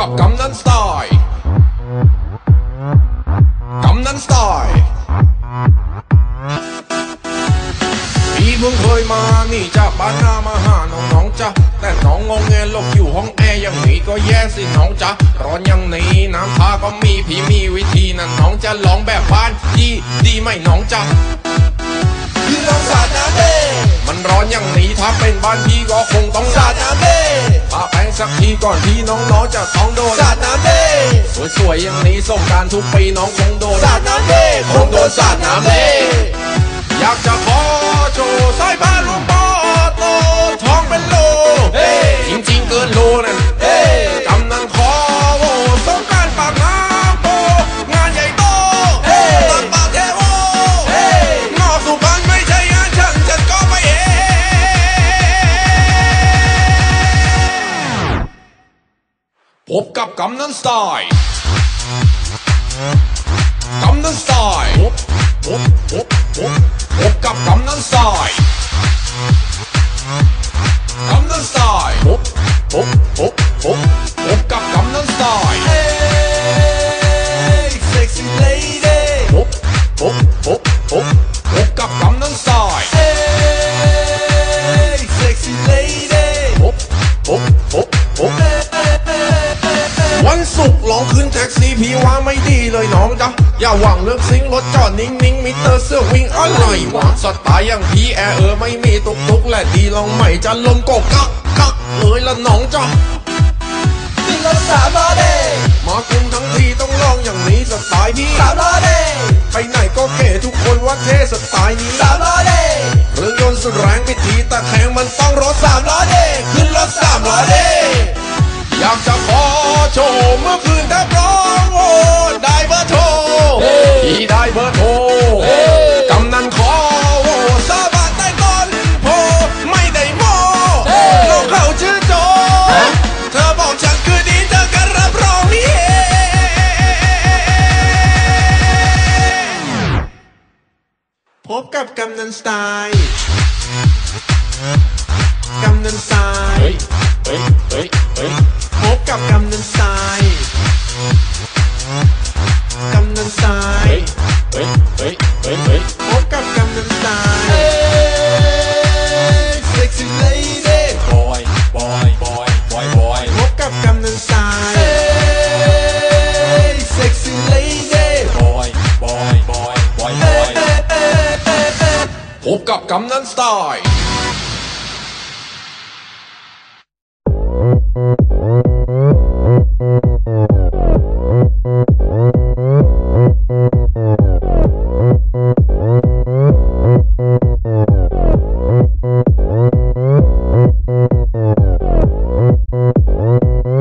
กับกำนันสไตล์กำนันสไตล์พี่เพิ่งเคยมานี่จากบ้านนามาหาน้องๆจ้ะแต่น้องงงแงหลบอยู่ห้องแอร์อย่างนี้ก็แย่สิน้องจ้ะร้อนอย่างนี้น้ำท่าก็มีพี่มีวิธีนั้นน้องจะลองแบบบ้านดีดีไหมน้องจ้ะ อนอย่างนี้ถ้าเป็นบ้านพี่ก็คงต้องสาดน้ำเด้พาแป้งสักทีก่อนที่น้องๆจะต้องโดนสาดน้ำเด้สวยๆอย่างนี้ส่งกรารทุกปีน้องคงโดนสาดน้ำเด้คงโดนสาดน้ำเด้อยากจะขอ พบกับกำนันสไตล์กำนันสไตล์ เลยน้องจ๊ะอย่าหวังเลือกซิงรถจอดนิ่งๆมิเตอร์เสื้อวิ่งอะไรวะสไตล์อย่างพี่แอร์เออไม่มีตุกตุกๆและดีลองใหม่จะลมก็กักกักเลยละน้องจ๊ะพี่ลองสามล้อเดมากรุงทั้งทีต้องลองอย่างนี้สไตล์พี่สามล้อเดไปไหนก็เก๋ทุกคนว่าเท่สไตล์นี้สามล้อเดเครื่องยนต์สุดแรงพิธีตะแคงมันต้องรถสามล้อเดขึ้นรถสามล้อเดอยากจะขอโชว์เมื่อคืนแท พบกับกำนันสไตล์กำนันสไตล์เฮ้ยเฮ้ยเฮ้ยเฮ้ยพบกับกำนันส บอ